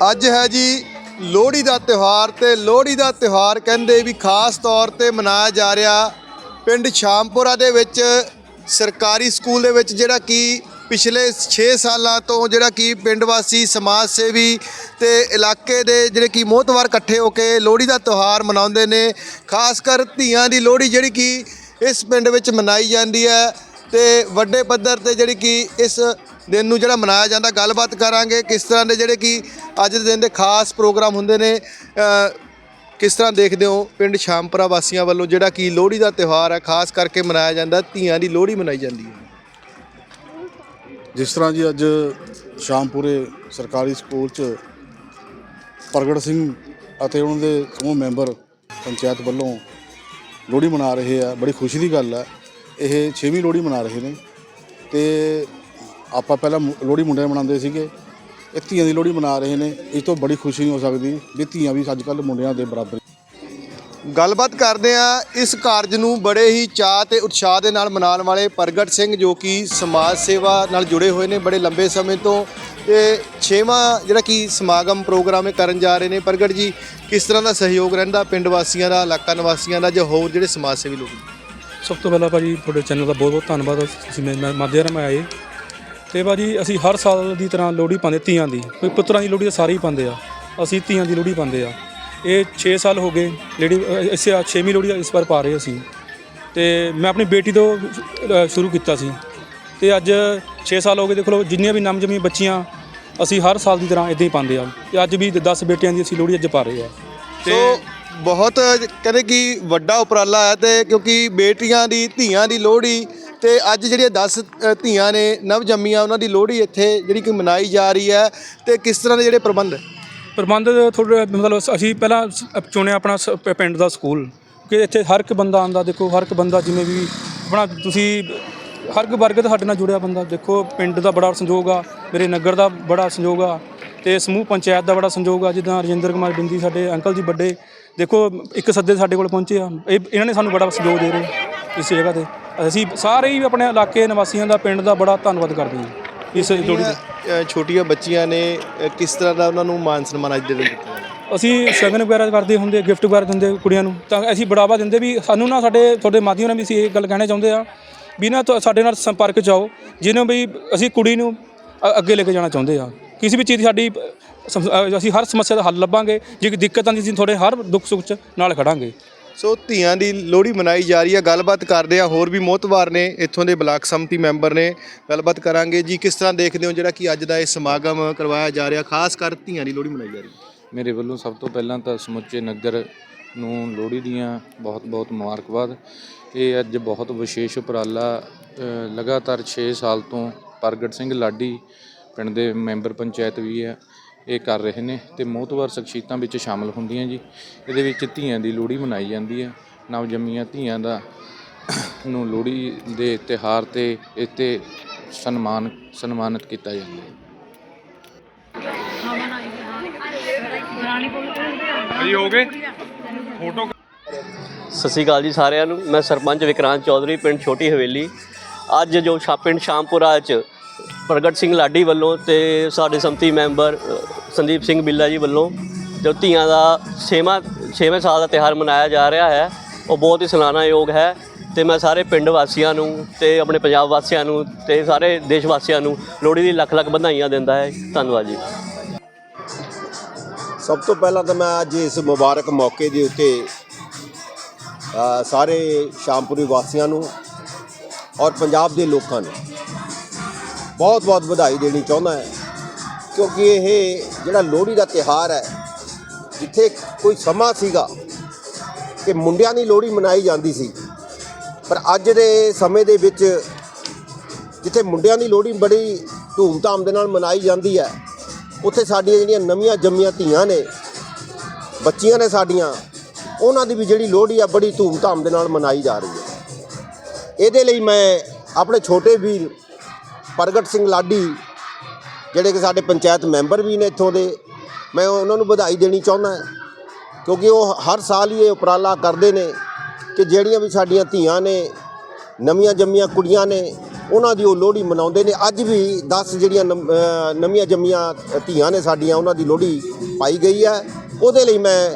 ਅੱਜ ਹੈ ਜੀ ਲੋਹੜੀ ਦਾ ਤਿਉਹਾਰ ਤੇ ਲੋਹੜੀ ਦਾ ਤਿਉਹਾਰ ਕਹਿੰਦੇ ਵੀ ਖਾਸ ਤੌਰ ਤੇ ਮਨਾਇਆ ਜਾ ਰਿਹਾ ਪਿੰਡ ਸ਼ਾਮਪੁਰਾ ਦੇ ਵਿੱਚ, ਸਰਕਾਰੀ ਸਕੂਲ ਦੇ ਵਿੱਚ ਜਿਹੜਾ ਕਿ ਪਿਛਲੇ 6 ਸਾਲਾਂ ਤੋਂ ਜਿਹੜਾ ਕਿ ਪਿੰਡ ਵਾਸੀ, ਸਮਾਜ ਸੇਵੀ ਤੇ ਇਲਾਕੇ ਦੇ ਜਿਹੜੇ ਕਿ ਮੋਹਤਵਾਰ ਇਕੱਠੇ ਹੋ ਕੇ ਲੋਹੜੀ ਦਾ ਤਿਉਹਾਰ ਮਨਾਉਂਦੇ ਨੇ। ਖਾਸ ਕਰ ਧੀਆਂ ਦੀ ਲੋਹੜੀ ਜਿਹੜੀ ਕਿ ਇਸ ਪਿੰਡ ਵਿੱਚ ਮਨਾਈ ਜਾਂਦੀ ਹੈ। ਤੇ ਵੱਡੇ ਪੱਧਰ ਤੇ ਜਿਹੜੀ ਕਿ ਇਸ ਦਿਨ ਨੂੰ ਜਿਹੜਾ ਮਨਾਇਆ ਜਾਂਦਾ, ਗੱਲਬਾਤ ਕਰਾਂਗੇ ਕਿਸ ਤਰ੍ਹਾਂ ਦੇ ਜਿਹੜੇ ਕਿ ਅੱਜ ਦੇ ਦਿਨ ਦੇ ਖਾਸ ਪ੍ਰੋਗਰਾਮ ਹੁੰਦੇ ਨੇ ਕਿਸ ਤਰ੍ਹਾਂ ਦੇਖਦੇ ਹੋ ਪਿੰਡ ਸ਼ਾਮਪੁਰਾ ਵਾਸੀਆਂ ਵੱਲੋਂ ਜਿਹੜਾ ਕਿ ਲੋਹੜੀ ਦਾ ਤਿਉਹਾਰ ਹੈ, ਖਾਸ ਕਰਕੇ ਮਨਾਇਆ ਜਾਂਦਾ, ਧੀਆਂ ਦੀ ਲੋਹੜੀ ਮਨਾਈ ਜਾਂਦੀ ਹੈ? ਜਿਸ ਤਰ੍ਹਾਂ ਜੀ ਅੱਜ ਸ਼ਾਮਪੁਰੇ ਸਰਕਾਰੀ ਸਕੂਲ 'ਚ ਪ੍ਰਗਟ ਸਿੰਘ ਅਤੇ ਉਹਨਾਂ ਦੇ ਸਮੂਹ ਮੈਂਬਰ ਪੰਚਾਇਤ ਵੱਲੋਂ ਲੋਹੜੀ ਮਨਾ ਰਹੇ ਆ, ਬੜੀ ਖੁਸ਼ੀ ਦੀ ਗੱਲ ਹੈ। ਇਹ ਛੇਵੀਂ ਲੋਹੜੀ ਮਨਾ ਰਹੇ ਨੇ ਤੇ ਆਪਾਂ ਪਹਿਲਾਂ ਮੁ- ਲੋਹੜੀ ਮੁੰਡਿਆਂ ਮਨਾਉਂਦੇ ਸੀਗੇ। ਇਹ ਧੀਆਂ ਦੀ ਲੋਹੜੀ ਮਨਾ ਰਹੇ ਨੇ। ਇਸ ਤੋਂ ਬੜੀ ਖੁਸ਼ੀ ਨਹੀਂ ਹੋ ਸਕਦੀ ਵੀ ਧੀਆਂ ਵੀ ਅੱਜ ਕੱਲ੍ਹ ਮੁੰਡਿਆਂ ਦੇ ਬਰਾਬਰ ਗੱਲਬਾਤ ਕਰਦੇ ਆ ਇਸ ਕਾਰਜ ਨੂੰ ਬੜੇ ਹੀ ਚਾਅ ਤੇ ਉਤਸ਼ਾਹ ਦੇ ਨਾਲ ਮਨਾਉਣ ਵਾਲੇ ਪ੍ਰਗਟ ਸਿੰਘ ਜੋ ਕਿ ਸਮਾਜ ਸੇਵਾ ਨਾਲ ਜੁੜੇ ਹੋਏ ਨੇ ਬੜੇ ਲੰਬੇ ਸਮੇਂ ਤੋਂ। ਤੇ 6ਵਾਂ ਜਿਹੜਾ ਕਿ ਸਮਾਗਮ ਪ੍ਰੋਗਰਾਮ ਇਹ ਕਰਨ ਜਾ ਰਹੇ ਨੇ। ਪ੍ਰਗਟ ਜੀ, ਕਿਸ ਤਰ੍ਹਾਂ ਦਾ ਸਹਿਯੋਗ ਰਹਿੰਦਾ ਪਿੰਡ ਵਾਸੀਆਂ ਦਾ, ਇਲਾਕਾ ਨਿਵਾਸੀਆਂ ਦਾ ਜਾਂ ਹੋਰ ਜਿਹੜੇ ਸਮਾਜ ਸੇਵੀ ਲੋਕ ਸਭ ਤੋਂ ਪਹਿਲਾਂ ਭਾਜੀ ਤੁਹਾਡੇ ਚੈਨਲ ਦਾ ਬਹੁਤ ਬਹੁਤ ਧੰਨਵਾਦ। ਤੁਸੀਂ ਮੇਰੇ ਮਾਧਿਅਮ ਰਾਹੀਂ ਆਏ। ਤੇ ਭਾਜੀ ਅਸੀਂ ਹਰ ਸਾਲ ਦੀ ਤਰ੍ਹਾਂ ਲੋਹੜੀ ਪਾਉਂਦੇ ਧੀਆਂ ਦੀ। ਕੋਈ ਪੁੱਤਰਾਂ ਦੀ ਲੋਹੜੀ ਤਾਂ ਸਾਰੇ ਹੀ ਪਾਉਂਦੇ ਆ। ਅਸੀਂ ਧੀਆਂ ਦੀ ਲੋਹੜੀ ਪਾਉਂਦੇ ਆ। ਇਹ 6 ਸਾਲ ਹੋ ਗਏ। ਲੇਡੀ ਇਸੇ 6ਵੀਂ ਲੋਹੜੀ ਇਸ ਵਾਰ ਪਾ ਰਹੇ ਅਸੀਂ। ਤੇ ਮੈਂ ਆਪਣੀ ਬੇਟੀ ਤੋਂ ਸ਼ੁਰੂ ਕੀਤਾ ਸੀ। ਤੇ ਅੱਜ 6 ਸਾਲ ਹੋ ਗਏ। ਦੇਖ ਲਓ, ਜਿੰਨੀਆਂ ਵੀ ਨਮ ਬੱਚੀਆਂ ਅਸੀਂ ਹਰ ਸਾਲ ਦੀ ਤਰ੍ਹਾਂ ਇਦਾਂ ਹੀ ਪਾਉਂਦੇ ਆ। ਤੇ ਅੱਜ ਵੀ 10 ਬੇਟੀਆਂ ਦੀ ਅਸੀਂ ਲੋਹੜੀ ਅੱਜ ਪਾ ਰਹੇ ਆ। ਸੋ ਬਹੁਤ ਕਹਿੰਦੇ ਕਿ ਵੱਡਾ ਉਪਰਾਲਾ ਹੈ ਤੇ ਕਿਉਂਕਿ ਬੇਟੀਆਂ ਦੀ, ਧੀਆਂ ਦੀ ਲੋਹੜੀ ਤੇ ਅੱਜ ਜਿਹੜੀਆਂ 10 ਧੀਆਂ ਨੇ ਨਵ ਜੰਮੀਆਂ ਉਹਨਾਂ ਦੀ ਲੋਹੜੀ ਇੱਥੇ ਜਿਹੜੀ ਕਿ ਮਨਾਈ ਜਾ ਰਹੀ ਹੈ ਤੇ ਕਿਸ ਤਰ੍ਹਾਂ ਦੇ ਜਿਹੜੇ ਪ੍ਰਬੰਧ ਪ੍ਰਬੰਧ ਥੋੜੇ ਮਤਲਬ ਅਸੀਂ ਪਹਿਲਾਂ ਚੁਣਿਆ ਆਪਣਾ ਸ- ਪਿੰਡ ਦਾ ਸਕੂਲ ਕਿ ਇੱਥੇ ਹਰ ਇੱਕ ਬੰਦਾ ਆਂਦਾ ਦੇਖੋ ਹਰ ਇੱਕ ਬੰਦਾ ਜਿਵੇਂ ਵੀ ਆਪਣਾ ਤੁਸੀਂ ਹਰ ਇੱਕ ਵਰਗ ਦਾ ਸਾਡੇ ਨਾਲ ਜੁੜਿਆ ਬੰਦਾ, ਦੇਖੋ ਪਿੰਡ ਦਾ ਬੜਾ ਸੰਯੋਗ ਆ, ਮੇਰੇ ਨਗਰ ਦਾ ਬੜਾ ਸੰਯੋਗ ਆ ਤੇ ਸਮੂਹ ਪੰਚਾਇਤ ਦਾ ਬੜਾ ਸੰਯੋਗ ਆ, ਜਿੱਦਾਂ ਰਜਿੰਦਰ ਕੁਮਾਰ ਬਿੰਦੀ ਸਾਡੇ ਅੰਕਲ ਜੀ ਵੱਡੇ ਦੇਖੋ ਇੱਕ ਸੱਦੇ ਸਾਡੇ ਕੋਲ ਪਹੁੰਚੇ ਆ। ਇਹ ਇਹਨਾਂ ਨੇ ਸਾਨੂੰ ਬੜਾ ਸਹਿਯੋਗ ਦੇ ਰਹੇ ਇਸ ਜਗ੍ਹਾ ਤੇ। ਅਸੀਂ ਸਾਰੇ ਹੀ ਆਪਣੇ ਇਲਾਕੇ ਨਿਵਾਸੀਆਂ ਦਾ ਪਿੰਡ ਦਾ ਬੜਾ ਧੰਨਵਾਦ ਕਰਦੇ ਹਾਂ ਇਸ ਲੋਹੜੀ ਦਾ। ਅ, ਛੋਟੀਆਂ ਬੱਚੀਆਂ ਨੇ ਅ, ਕਿਸ ਤਰ੍ਹਾਂ ਦਾ ਉਹਨਾਂ ਨੂੰ ਮਾਨ ਸਨਮਾਨ ਅੱਜ ਦੇ ਦਿਨ ਦਿੱਤਾ ਜਾਂਦਾ? ਅਸੀਂ ਸ਼ਗਨ ਵਗੈਰਾ ਕਰਦੇ ਹੁੰਦੇ ਗਿਫਟ ਵਗੈਰਾ ਦਿੰਦੇ ਕੁੜੀਆਂ ਨੂੰ। ਤਾਂ ਅਸੀਂ ਬੜਾਵਾ ਦਿੰਦੇ ਵੀ ਸਾਨੂੰ ਨਾ ਸਾਡੇ ਤੁਹਾਡੇ ਮਾਧਿਅਮ ਨਾਲ ਵੀ ਅਸੀਂ ਇਹ ਗੱਲ ਕਹਿਣਾ ਚਾਹੁੰਦੇ ਆ ਵੀ ਨਾ ਤੁਹਾ- ਸਾਡੇ ਨਾਲ ਸੰਪਰਕ ਚ ਆਓ ਜਿਹਨੂੰ ਵੀ ਅਸੀਂ ਕੁੜੀ ਨੂੰ ਅ- ਅੱਗੇ ਲੈ ਕੇ ਜਾਣਾ ਚਾਹੁੰਦੇ ਆ। ਕਿਸੇ ਵੀ ਚੀਜ਼ ਦੀ ਸਾਡੀ ਸਮ- ਅਸੀਂ ਹਰ ਸਮੱਸਿਆ ਦਾ ਹੱਲ ਲੱਭਾਂਗੇ ਜੇ ਕੋਈ ਦਿੱਕਤ ਆਉਂਦੀ ਅਸੀਂ ਤੁਹਾਡੇ ਹਰ ਦੁੱਖ ਸੁੱਖ ਚ ਨਾਲ ਖੜਾਂਗੇ। ਸੋ ਧੀਆਂ ਦੀ ਲੋਹੜੀ ਮਨਾਈ ਜਾ ਰਹੀ ਹੈ ਗੱਲਬਾਤ ਕਰਦੇ ਆ ਹੋਰ ਵੀ ਮੋਹਤਵਾਰ ਨੇ ਇੱਥੋਂ ਦੇ ਬਲਾਕ ਸੰਮਤੀ ਮੈਂਬਰ ਨੇ ਗੱਲਬਾਤ ਕਰਾਂਗੇ। ਜੀ ਕਿਸ ਤਰ੍ਹਾਂ ਦੇਖਦੇ ਹੋ ਜਿਹੜਾ ਕਿ ਅੱਜ ਦਾ ਇਹ ਸਮਾਗਮ ਕਰਵਾਇਆ ਜਾ ਰਿਹਾ ਖਾਸ ਕਰ ਧੀਆਂ ਦੀ ਲੋਹੜੀ ਮਨਾਈ ਜਾ ਰਹੀ ਹੈ? ਮੇਰੇ ਵੱਲੋਂ ਸਭ ਤੋਂ ਪਹਿਲਾਂ ਤਾਂ ਸਮੁੱਚੇ ਨਗਰ ਨੂੰ ਲੋਹੜੀ ਦੀਆਂ ਬਹੁਤ-ਬਹੁਤ ਮੁਬਾਰਕਬਾਦ। ਇਹ ਅੱਜ ਬਹੁਤ ਵਿਸ਼ੇਸ਼ ਉਪਰਾਲਾ ਅ, ਲਗਾਤਾਰ 6 ਸਾਲ ਤੋਂ ਪ੍ਰਗਟ ਸਿੰਘ ਲਾਡੀ ਪਿੰਡ ਦੇ ਮੈਂਬਰ ਪੰਚਾਇਤ ਵੀ ਹੈ ਇਹ ਕਰ ਰਹੇ ਨੇ ਤੇ ਮੋਹਤਵਾਰ ਸ਼ਖਸੀਅਤਾਂ ਵਿੱਚ ਸ਼ਾਮਲ ਹੁੰਦੀਆਂ ਜੀ। ਇਹਦੇ ਵਿੱਚ ਧੀਆਂ ਦੀ ਲੋਹੜੀ ਮਨਾਈ ਜਾਂਦੀ ਹੈ ਨਵ ਜੰਮੀਆਂ ਧੀਆਂ ਦਾ ਨੂੰ ਲੋਹੜੀ ਦੇ ਤਿਉਹਾਰ ਤੇ ਇੱਥੇ ਸਨਮਾਨ ਸਨਮਾਨਿਤ ਕੀਤਾ ਜਾਂਦਾ ਹੈ। ਸਤਿ ਸ਼੍ਰੀ ਅਕਾਲ ਜੀ ਸਾਰਿਆਂ ਨੂੰ। ਮੈਂ ਸਰਪੰਚ ਵਿਕਰਾਂਤ ਚੌਧਰੀ ਪਿੰਡ ਛੋਟੀ ਹਵੇਲੀ। ਅੱਜ ਜੋ ਪਿੰਡ ਸ਼ਾਮਪੁਰਾ ਚ ਪ੍ਰਗਟ ਸਿੰਘ ਲਾਡੀ ਵੱਲੋਂ ਤੇ ਸਾਡੇ ਸੰਮਤੀ ਮੈਂਬਰ ਸੰਦੀਪ ਸਿੰਘ ਬਿੱਲਾ ਜੀ ਵੱਲੋਂ ਜੋ ਧੀਆਂ ਦਾ ਛੇਵਾਂ, ਛੇਵੇਂ ਸਾਲ ਦਾ ਤਿਉਹਾਰ ਮਨਾਇਆ ਜਾ ਰਿਹਾ ਹੈ, ਉਹ ਬਹੁਤ ਹੀ ਸਲਾਨਾਯੋਗ ਹੈ ਤੇ ਮੈਂ ਸਾਰੇ ਪਿੰਡ ਵਾਸੀਆਂ ਨੂੰ ਤੇ ਆਪਣੇ ਪੰਜਾਬ ਵਾਸੀਆਂ ਨੂੰ ਤੇ ਸਾਰੇ ਦੇਸ਼ ਵਾਸੀਆਂ ਨੂੰ ਲੋਹੜੀ ਦੀ ਲੱਖ ਲੱਖ ਵਧਾਈਆਂ ਦਿੰਦਾ ਹੈ। ਧੰਨਵਾਦ ਜੀ। ਸਭ ਤੋਂ ਪਹਿਲਾਂ ਤਾਂ ਮੈਂ ਅੱਜ ਇਸ ਮੁਬਾਰਕ ਮੌਕੇ ਦੇ ਉੱਤੇ ਸਾਰੇ ਸ਼ਾਮਪੁਰੀ ਵਾਸੀਆਂ ਨੂੰ ਔਰ ਪੰਜਾਬ ਦੇ ਲੋਕਾਂ ਨੂੰ ਬਹੁਤ-ਬਹੁਤ ਵਧਾਈ ਦੇਣੀ ਚਾਹੁੰਦਾ ਹਾਂ। ਕਿਉਂਕਿ ਇਹ ਜਿਹੜਾ ਲੋਹੜੀ ਦਾ ਤਿਹਾਰ ਹੈ, ਜਿੱਥੇ ਕੋਈ ਸਮਾਂ ਸੀਗਾ ਕਿ ਮੁੰਡਿਆਂ ਦੀ ਲੋਹੜੀ ਮਨਾਈ ਜਾਂਦੀ ਸੀ, ਪਰ ਅੱਜ ਦੇ ਸਮੇਂ ਦੇ ਵਿੱਚ ਜਿੱਥੇ ਮੁੰਡਿਆਂ ਦੀ ਲੋਹੜੀ ਬੜੀ ਧੂਮਧਾਮ ਦੇ ਨਾਲ ਮਨਾਈ ਜਾਂਦੀ ਹੈ, ਉੱਥੇ ਸਾਡੀਆਂ ਜਿਹੜੀਆਂ ਨਵੀਆਂ ਜੰਮੀਆਂ ਧੀਆਂ ਨੇ, ਬੱਚੀਆਂ ਨੇ ਸਾਡੀਆਂ, ਉਹਨਾਂ ਦੀ ਵੀ ਜਿਹੜੀ ਲੋਹੜੀ ਆ ਬੜੀ ਧੂਮਧਾਮ ਦੇ ਨਾਲ ਮਨਾਈ ਜਾ ਰਹੀ ਹੈ। ਇਹਦੇ ਲਈ ਮੈਂ ਆਪਣੇ ਛੋਟੇ ਵੀਰ ਪ੍ਰਗਟ ਸਿੰਘ ਲਾਡੀ, ਜਿਹੜੇ ਕਿ ਸਾਡੇ ਪੰਚਾਇਤ ਮੈਂਬਰ ਵੀ ਨੇ ਇੱਥੋਂ ਦੇ, ਮੈਂ ਉਹਨਾਂ ਨੂੰ ਵਧਾਈ ਦੇਣੀ ਚਾਹੁੰਦਾ ਕਿਉਂਕਿ ਉਹ ਹਰ ਸਾਲ ਹੀ ਇਹ ਉਪਰਾਲਾ ਕਰਦੇ ਨੇ ਕਿ ਜਿਹੜੀਆਂ ਵੀ ਸਾਡੀਆਂ ਧੀਆਂ ਨੇ, ਨਵੀਆਂ ਜੰਮੀਆਂ ਕੁੜੀਆਂ ਨੇ, ਉਹਨਾਂ ਦੀ ਉਹ ਲੋਹੜੀ ਮਨਾਉਂਦੇ ਨੇ। ਅੱਜ ਵੀ 10 ਜਿਹੜੀਆਂ ਨਵੀਆਂ ਜੰਮੀਆਂ ਧੀਆਂ ਨੇ ਸਾਡੀਆਂ, ਉਹਨਾਂ ਦੀ ਲੋਹੜੀ ਪਾਈ ਗਈ ਹੈ। ਉਹਦੇ ਲਈ ਮੈਂ